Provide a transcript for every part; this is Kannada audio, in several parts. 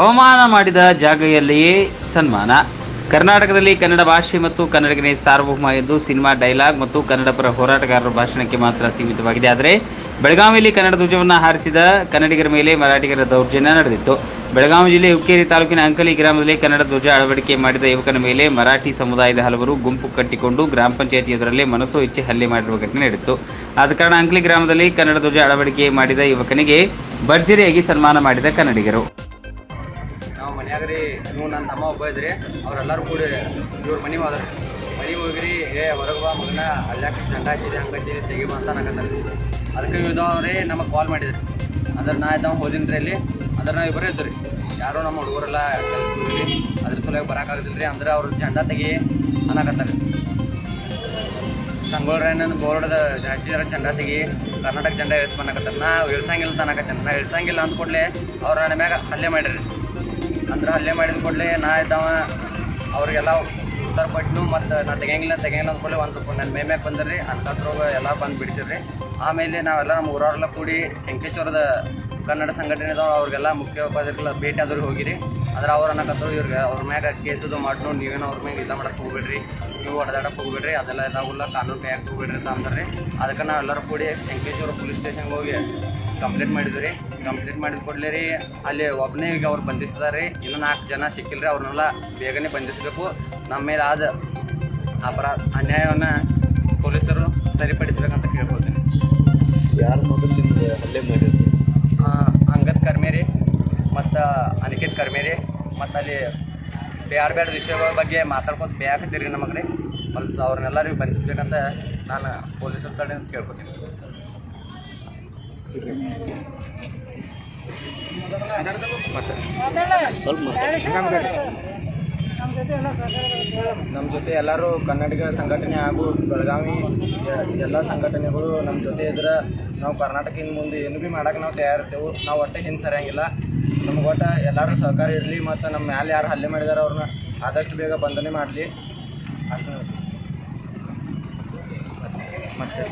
ಅವಮಾನ ಮಾಡಿದ ಜಾಗೆಯಲ್ಲಿಯೇ ಸನ್ಮಾನ. ಕರ್ನಾಟಕದಲ್ಲಿ ಕನ್ನಡ ಭಾಷೆ ಮತ್ತು ಕನ್ನಡಿಗನೇ ಸಾರ್ವಭೌಮ ಎಂದು ಸಿನಿಮಾ ಡೈಲಾಗ್ ಮತ್ತು ಕನ್ನಡ ಪರ ಹೋರಾಟಗಾರರ ಭಾಷಣಕ್ಕೆ ಮಾತ್ರ ಸೀಮಿತವಾಗಿದೆ. ಆದರೆ ಬೆಳಗಾವಿಯಲ್ಲಿ ಕನ್ನಡ ಧ್ವಜವನ್ನು ಹಾರಿಸಿದ ಕನ್ನಡಿಗರ ಮೇಲೆ ಮರಾಠಿಗರ ದೌರ್ಜನ್ಯ ನಡೆದಿತ್ತು. ಬೆಳಗಾವಿ ಜಿಲ್ಲೆ ಹುಕ್ಕೇರಿ ತಾಲೂಕಿನ ಅಂಕಲಿ ಗ್ರಾಮದಲ್ಲಿ ಕನ್ನಡ ಧ್ವಜ ಅಳವಡಿಕೆ ಮಾಡಿದ ಯುವಕನ ಮೇಲೆ ಮರಾಠಿ ಸಮುದಾಯದ ಹಲವರು ಗುಂಪು ಕಟ್ಟಿಕೊಂಡು ಗ್ರಾಮ ಪಂಚಾಯತಿ ಎದುರಲ್ಲೇ ಮನಸ್ಸು ಇಚ್ಛೆ ಹಲ್ಲೆ ಮಾಡಿರುವ ಘಟನೆ ನಡೆದಿತ್ತು. ಆದ ಕಾರಣ ಅಂಕಲಿ ಗ್ರಾಮದಲ್ಲಿ ಕನ್ನಡ ಧ್ವಜ ಅಳವಡಿಕೆ ಮಾಡಿದ ಯುವಕನಿಗೆ ಭರ್ಜರಿಯಾಗಿ ಸನ್ಮಾನ ಮಾಡಿದ ಕನ್ನಡಿಗರು. ಮನ್ಯಾಗ ರೀ ನೀವು ನನ್ನ ತಮ್ಮ ಒಬ್ಬ ಇದ್ರಿ, ಅವ್ರೆಲ್ಲರೂ ಕೂಡಿ ಇವ್ರ ಮನೆ ಹೋದ್ರಿ ಮನೆ ಹೋಗಿರಿ ಏ ಹೊರಗೆ ಬಾ ಮಗನ ಅಲ್ಲಾಕ ಚಂಡ ಹಚ್ಚಿದೆ, ಹಂಗೆ ಹಚ್ಚಿದೆ ತೆಗಿಬಾ ಅಂತ ಅನ್ನಕತ್ತಾರ ಅದಕ್ಕೆ ಇದ್ದವ್ರಿ ನಮಗೆ ಕಾಲ್ ಮಾಡಿದ್ರಿ. ಅಂದ್ರೆ ನಾ ಇದ್ದಾವ ಹೋದಿನ್ರಿ ಅಲ್ಲಿ, ಅಂದ್ರೆ ನಾವು ಇಬ್ಬರೇ ಇದ್ರಿ ಯಾರೋ ನಮ್ಮ ಹುಡುಗರೆಲ್ಲ ಕೆಲಸ ಹೋಗಿರಿ ಅದ್ರ ಸಲುವಾಗಿ ಬರೋಕ್ಕಾಗದಿಲ್ಲ ರೀ ಅಂದ್ರೆ ಅವ್ರ ಚಂಡ ತೆಗಿ ಅನ್ನಕತ್ತಾರೆ ಸಂಗೊಳ್ರೇನ ಬೋರ್ಡ್ದ ಹಚ್ಚಿದ್ರೆ ಚಂಡ ತೆಗಿ, ಕರ್ನಾಟಕ ಜಂಡ ಇಳಿಸ್ಬನ್ನಕತ್ತಾರ ನಾ ಇಳ್ಸಂಗಿಲ್ಲ ಅಂತ ಅನ್ನಕತ್ತೇನೆ ನಾ ಇಳ್ಸಂಗಿಲ್ಲ ಅಂದ್ಕೊಡ್ಲೆ ಕೂಡಲೇ ಅವ್ರು ನನ್ನ ಮ್ಯಾಗ ಹಲ್ಲೆ ಮಾಡಿರಿ ಅಂದ್ರೆ ಹಲ್ಲೆ ಮಾಡಿದ ಕೂಡಲೇ ನಾ ಇದ್ದಾವ, ಅವ್ರಿಗೆಲ್ಲ ಉತ್ತರ ಕೊಟ್ಟು ಮತ್ತು ನಾ ತೆಗಿಯಂಗಿಲ್ಲ ತೆಗಿಯಂಗಿಲ್ಲ ಅಂದ ಕೂಡಲೇ ಒಂದು ನನ್ನ ಮೇ ಮ್ಯಾಗ ಬಂದ್ರಿ ಎಲ್ಲ ಬಂದು ಬಿಡಿಸಿರ್ರಿ ಆಮೇಲೆ ನಾವೆಲ್ಲ ನಮ್ಮ ಊರವರೆಲ್ಲ ಕೂಡಿ ಶಂಕೇಶ್ವರದ ಕನ್ನಡ ಸಂಘಟನೆ ಇದಾವೆ, ಅವ್ರಿಗೆಲ್ಲ ಮುಖ್ಯ ಉಪಾಧ್ಯಕ್ಷರೆಲ್ಲ ಭೇಟಿ ಆದ್ರೂ ಹೋಗಿರಿ. ಅಂದ್ರೆ ಅವ್ರು ಅನ್ನಕತ್ತರು ಇವ್ರಿಗೆ, ಅವ್ರ ಮ್ಯಾಗ ಕೇಸದು ಮಾಡ್ನು, ನೀವೇನೋ ಅವ್ರ ಮ್ಯಾಗ ಇಲ್ಲ ಮಾಡಕ್ಕೆ ಹೋಗ್ಬೇಡ್ರಿ, ನೀವು ಹೊಡೆದಾಡಕ್ಕೆ ಹೋಗ್ಬೇಡ್ರಿ, ಅದೆಲ್ಲ ಇದಾಗಲ್ಲ ಕಾನೂನು ಕೈಯಾಗ ಹೋಗ್ಬೇಡ್ರಿ ಅಂತ ಅಂದ್ರಿ. ಅದಕ್ಕೆ ನಾವೆಲ್ಲರೂ ಕೂಡಿ ಶಂಕೇಶ್ವರ ಪೊಲೀಸ್ ಸ್ಟೇಷನ್ಗೆ ಹೋಗಿ ಕಂಪ್ಲೇಂಟ್ ಮಾಡಿದ್ವಿ ರೀ ಕಂಪ್ಲೇಂಟ್ ಮಾಡಿದ ಕೂಡಲೇ ರೀ ಅಲ್ಲಿ ಒಬ್ಬನೇ ಈಗ ಅವ್ರು ಬಂಧಿಸಿದಾರೆ. ರೀ ಇನ್ನೂ ನಾಲ್ಕು ಜನ ಸಿಕ್ಕಿಲ್ಲ ರೀ ಅವ್ರನ್ನೆಲ್ಲ ಬೇಗನೆ ಬಂಧಿಸಬೇಕು. ನಮ್ಮ ಮೇಲೆ ಆದ ಅಪರಾಧ ಅನ್ಯಾಯವನ್ನು ಪೊಲೀಸರು ಸರಿಪಡಿಸ್ಬೇಕಂತ ಕೇಳ್ಕೊಳ್ತೀನಿ. ಯಾರು ಮೊದಲು ನಿಮ್ಗೆ ಹಲ್ಲೆ ಮಾಡಿದ್ರು ಅಂಗದ್ ಕರ್ಮೇರಿ ಮತ್ತು ಅನಿಕೇತ್ ಕರ್ಮೇರಿ ಮತ್ತು ಅಲ್ಲಿ ಬೇರೆ ಬೇರೆ ವಿಷಯಗಳ ಬಗ್ಗೆ ಮಾತಾಡ್ಕೊತ ಬೇಕತ್ತೀರಿ ನಮಗೆ ರೀ. ಮತ್ತು ಅವ್ರನ್ನೆಲ್ಲರಿಗೂ ಬಂಧಿಸ್ಬೇಕಂತ ನಾನು ಪೊಲೀಸರ ಕಡೆ ಕೇಳ್ಕೊತೀನಿ. ನಮ್ಮ ಜೊತೆ ಎಲ್ಲರೂ ಕನ್ನಡಿಗ ಸಂಘಟನೆ ಹಾಗೂ ಬೆಳಗಾವಿ ಎಲ್ಲ ಸಂಘಟನೆಗಳು ನಮ್ಮ ಜೊತೆ ಇದ್ರೆ. ನಾವು ಕರ್ನಾಟಕ ಇನ್ನು ಮುಂದೆ ಏನು ಭೀ ಮಾಡೋಕೆ ನಾವು ತಯಾರಿರ್ತೇವೆ ನಾವು ಒಟ್ಟೆ ಹಿಂದೆ ಸರಿಯಂಗಿಲ್ಲ. ನಮ್ಗೆ ಒಟ್ಟು ಎಲ್ಲರೂ ಸಹಕಾರ ಇರಲಿ ಮತ್ತು ನಮ್ಮ ಮ್ಯಾಲೆ ಯಾರು ಹಲ್ಲೆ ಮಾಡಿದಾರೆ ಅವ್ರನ್ನ ಆದಷ್ಟು ಬೇಗ ಬಂಧನೆ ಮಾಡಲಿ. ಅಷ್ಟು ಮತ್ತೆ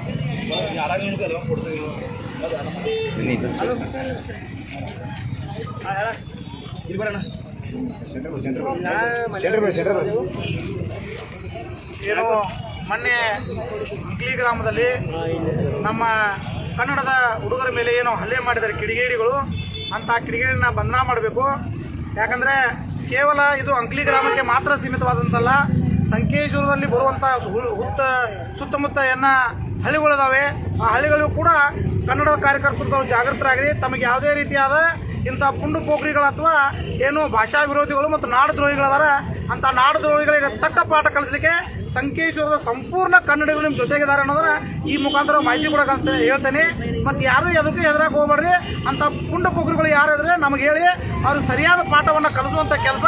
ಏನು ಮೊನ್ನೆ ಅಂಕ್ಲಿ ಗ್ರಾಮದಲ್ಲಿ ನಮ್ಮ ಕನ್ನಡದ ಹುಡುಗರ ಮೇಲೆ ಏನು ಹಲ್ಲೆ ಮಾಡಿದ್ದಾರೆ ಕಿಡಿಗೇಡಿಗಳು ಅಂತ ಕಿಡಿಗೇಡಿನ ಬಂಧನ ಮಾಡಬೇಕು. ಯಾಕಂದರೆ ಕೇವಲ ಇದು ಅಂಕ್ಲಿ ಗ್ರಾಮಕ್ಕೆ ಮಾತ್ರ ಸೀಮಿತವಾದಂತಲ್ಲ ಸಂಕೇಶ್ವರದಲ್ಲಿ ಬರುವಂಥ ಹುತ್ತ ಸುತ್ತಮುತ್ತ ಎನ್ನ ಹಳ್ಳಿಗಳಿದಾವೆ ಆ ಹಳ್ಳಿಗಳಿಗೂ ಕೂಡ ಕನ್ನಡದ ಕಾರ್ಯಕರ್ತರು ಜಾಗೃತರಾಗಿ ಜಾಗೃತರಾಗಿರಿ. ತಮಗೆ ಯಾವುದೇ ರೀತಿಯಾದ ಇಂಥ ಪುಂಡು ಪೋಖ್ರಿಗಳು ಅಥವಾ ಏನು ಭಾಷಾ ವಿರೋಧಿಗಳು ಮತ್ತು ನಾಡು ದ್ರೋಹಿಗಳವರ ಅಂತ ನಾಡು ದ್ರೋಹಿಗಳಿಗೆ ತಕ್ಕ ಪಾಠ ಕಲಿಸಲಿಕ್ಕೆ ಸಂಕೇಶ್ವರದ ಸಂಪೂರ್ಣ ಕನ್ನಡಿಗರು ನಿಮ್ಮ ಜೊತೆಗಿದ್ದಾರೆ ಅನ್ನೋದನ್ನ ಈ ಮುಖಾಂತರ ಮಾಹಿತಿ ಕೂಡ ಹೇಳ್ತೇನೆ. ಮತ್ತು ಯಾರೂ ಎದಕ್ಕೂ ಹೆದರಕ್ಕೆ ಹೋಗ್ಬೇಡ್ರಿ. ಅಂತ ಪುಂಡು ಪೋಖ್ರಿಗಳು ಯಾರು ಇದ್ರೆ ನಮಗೆ ಹೇಳಿ ಅವರು ಸರಿಯಾದ ಪಾಠವನ್ನು ಕಲಿಸುವಂಥ ಕೆಲಸ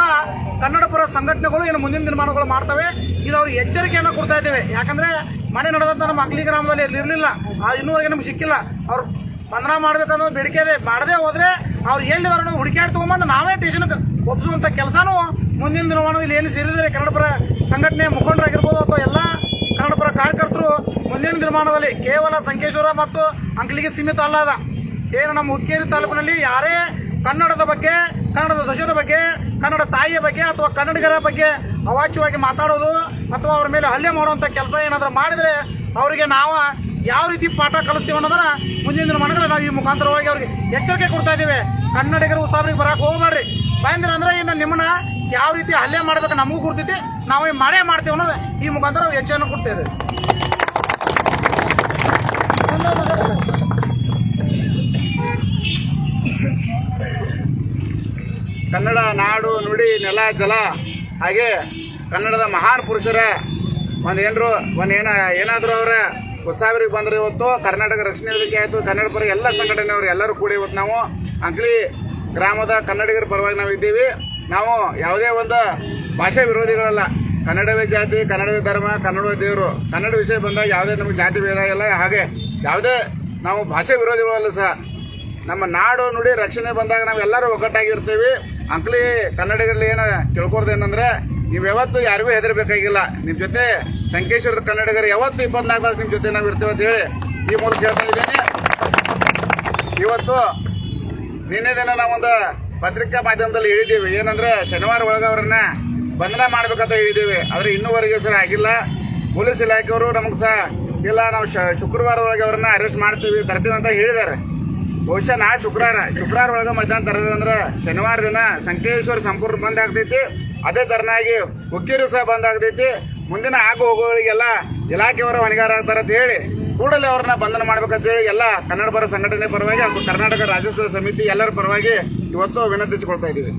ಕನ್ನಡ ಪರ ಸಂಘಟನೆಗಳು ಏನು ಮುಂದಿನ ದಿನಮಾನಗಳು ಮಾಡ್ತವೆ. ಇದು ಅವ್ರಿಗೆ ಎಚ್ಚರಿಕೆಯನ್ನು ಕೊಡ್ತಾ ಇದ್ದೇವೆ. ಯಾಕಂದರೆ ಮನೆ ನಡೆದಂಥ ನಮ್ಮ ಅಗ್ಲಿ ಗ್ರಾಮದಲ್ಲಿ ಇರಲಿಲ್ಲ. ಆ ಇನ್ನೂವರೆಗೆ ನಮ್ಗೆ ಸಿಕ್ಕಿಲ್ಲ. ಅವ್ರು ಬಂಧನ ಮಾಡ್ಬೇಕನ್ನೋ ಬೇಡಿಕೆ ಇದೆ. ಮಾಡದೆ ಹೋದ್ರೆ ಅವ್ರು ಎಲ್ಲಿದಾರ ಅನ್ನೋದು ಹುಡುಕಾಡ್ ತಗೊಂಬಂದು ನಾವೇ ಟೇಷನ್ ಒಪ್ಪಿಸುವಂಥ ಕೆಲಸನೂ ಮುಂದಿನ ದಿನಮಾನ ಇಲ್ಲಿ ಏನು ಸೇರಿದರೆ ಕನ್ನಡ ಪರ ಸಂಘಟನೆ ಮುಖಂಡರಾಗಿರ್ಬೋದು ಅಥವಾ ಎಲ್ಲ ಕನ್ನಡ ಪರ ಕಾರ್ಯಕರ್ತರು ಮುಂದಿನ ದಿನಮಾನದಲ್ಲಿ ಕೇವಲ ಸಂಕೇಶ್ವರ ಮತ್ತು ಅಂಕಲಿಗೆ ಸೀಮಿತ ಅಲ್ಲದ ಏನು ನಮ್ಮ ಹುಕ್ಕೇರಿ ತಾಲೂಕಿನಲ್ಲಿ ಯಾರೇ ಕನ್ನಡದ ಬಗ್ಗೆ, ಕನ್ನಡದ ಧ್ವಜದ ಬಗ್ಗೆ, ಕನ್ನಡ ತಾಯಿಯ ಬಗ್ಗೆ ಅಥವಾ ಕನ್ನಡಿಗರ ಬಗ್ಗೆ ಅವಾಚ್ಯವಾಗಿ ಮಾತಾಡೋದು ಅಥವಾ ಅವ್ರ ಮೇಲೆ ಹಲ್ಲೆ ಮಾಡುವಂಥ ಕೆಲಸ ಏನಾದರೂ ಮಾಡಿದರೆ ಅವರಿಗೆ ನಾವು ಯಾವ ರೀತಿ ಪಾಠ ಕಲಿಸ್ತೀವಿ ಅನ್ನೋದನ್ನ ಮುಂದಿನ ಮನೆಗಳ ನಾವು ಈ ಮುಖಾಂತರವಾಗಿ ಅವ್ರಿಗೆ ಎಚ್ಚರಿಕೆ ಕೊಡ್ತಾ ಇದ್ದೀವಿ. ಕನ್ನಡಿಗರು ಉಸಾಬ್ರಿಗೆ ಬರಕ್ಕೆ ಹೋಗ್ಬೇಡ್ರಿ. ಬಂದ್ರೆ ಅಂದ್ರೆ ಇನ್ನು ನಿಮ್ಮನ್ನ ಯಾವ ರೀತಿ ಹಲ್ಲೆ ಮಾಡ್ಬೇಕು ನಮಗೂ ಗುರ್ತೈತಿ. ನಾವು ಈ ಮಾಡೇ ಮಾಡ್ತೀವಿ ಅನ್ನೋದು ಈ ಮುಖಾಂತರ ಅವ್ರಿಗೆ ಎಚ್ಚರಿಕೆ ಕೊಡ್ತಾ ಇದ್ದೀವಿ ಕನ್ನಡ ನಾಡು ನುಡಿ ನೆಲ ಜಲ ಹಾಗೆ ಕನ್ನಡದ ಮಹಾನ್ ಪುರುಷರ. ಒಂದು ಏನರು, ಒಂದು ಏನ ಏನಾದರೂ ಅವರ. ಉತ್ಸಾಹರಿಗೆ ಬಂದ್ರೆ ಇವತ್ತು ಕರ್ನಾಟಕ ರಕ್ಷಣೆ ವೇದಿಕೆ ಆಯಿತು. ಕನ್ನಡ ಪರ ಎಲ್ಲ ಸಂಘಟನೆಯವರು ಎಲ್ಲರೂ ಕೂಡಿ ಇವತ್ತು ನಾವು ಅಂಕಲಿ ಗ್ರಾಮದ ಕನ್ನಡಿಗರ ಪರವಾಗಿ ನಾವು ಇದ್ದೀವಿ. ನಾವು ಯಾವುದೇ ಒಂದು ಭಾಷೆ ವಿರೋಧಿಗಳಲ್ಲ. ಕನ್ನಡವೇ ಜಾತಿ, ಕನ್ನಡವೇ ಧರ್ಮ, ಕನ್ನಡವೇ ದೇವರು. ಕನ್ನಡ ವಿಷಯ ಬಂದಾಗ ಯಾವುದೇ ನಮಗೆ ಜಾತಿ ಭೇದ ಇಲ್ಲ. ಹಾಗೆ ಯಾವುದೇ ನಾವು ಭಾಷೆ ವಿರೋಧಿಗಳಲ್ಲ ಸಹ. ನಮ್ಮ ನಾಡು ನುಡಿ ರಕ್ಷಣೆ ಬಂದಾಗ ನಾವೆಲ್ಲರೂ ಒಗ್ಗಟ್ಟಾಗಿರ್ತೀವಿ. ಅಂಕ್ಲಿ ಕನ್ನಡಿಗರಲ್ಲಿ ಏನು ತಿಳ್ಕೊಡ್ದು ಏನಂದ್ರೆ, ನೀವು ಯಾವತ್ತು ಯಾರಿಗೂ ಹೆದರ್ಬೇಕಾಗಿಲ್ಲ. ನಿಮ್ಮ ಜೊತೆ ಸಂಕೇಶ್ವರದ ಕನ್ನಡಿಗರು ಯಾವತ್ತು ಇಪ್ಪತ್ನಾಲ್ಕು ತಾಸು ನಿಮ್ಮ ಜೊತೆ ನಾವು ಇರ್ತೀವಿ ಅಂತ ಹೇಳಿ ಈ ಮೂಲಕ ಹೇಳ್ತಾ ಇದ್ದೇನೆ. ಇವತ್ತು ನಿನ್ನೆ ದಿನ ನಾವೊಂದು ಪತ್ರಿಕಾ ಮಾಧ್ಯಮದಲ್ಲಿ ಹೇಳಿದ್ದೀವಿ. ಏನಂದ್ರೆ, ಶನಿವಾರ ಒಳಗೆ ಅವರನ್ನ ಬಂಧನ ಮಾಡ್ಬೇಕಂತ ಹೇಳಿದ್ದೀವಿ. ಆದ್ರೆ ಇನ್ನೂವರೆಗೆ ಸರ್ ಆಗಿಲ್ಲ. ಪೊಲೀಸ್ ಇಲಾಖೆಯವರು ನಮಗೆ ಸಹ, ಇಲ್ಲ, ನಾವು ಶುಕ್ರವಾರದೊಳಗೆ ಅವ್ರನ್ನ ಅರೆಸ್ಟ್ ಮಾಡ್ತೀವಿ, ತರ್ತೀವಿ ಅಂತ ಹೇಳಿದ್ದಾರೆ. ಬಹುಶಃ ನಾ ಶುಕ್ರವಾರ ಶುಕ್ರವಾರ ಒಳಗೆ ಮಧ್ಯಾಹ್ನ ಅಂದ್ರೆ ಶನಿವಾರ ದಿನ ಸಂಕೇಶ್ವರ ಸಂಪೂರ್ಣ ಬಂದ್ ಆಗ್ತೈತಿ. ಅದೇ ತರನಾಗಿ ಹುಕ್ಕೇರಿ ಸಹ ಬಂದ್ ಆಗ್ತೈತಿ. ಮುಂದಿನ ಆಗು ಹೋಗುಗಳಿಗೆಲ್ಲ ಇಲಾಖೆಯವರ ಹೊಣೆಗಾರ ಆಗ್ತಾರೆ ಅಂತ ಹೇಳಿ ಕೂಡಲೇ ಅವ್ರನ್ನ ಬಂಧನ ಮಾಡ್ಬೇಕಂತ ಹೇಳಿ ಎಲ್ಲ ಕನ್ನಡ ಪರ ಸಂಘಟನೆ ಪರವಾಗಿ ಹಾಗೂ ಕರ್ನಾಟಕ ರಾಜ್ಯೋತ್ಸವ ಸಮಿತಿ ಎಲ್ಲರ ಪರವಾಗಿ ಇವತ್ತು ವಿನಂತಿಸಿಕೊಳ್ತಾ ಇದ್ದೀವಿ.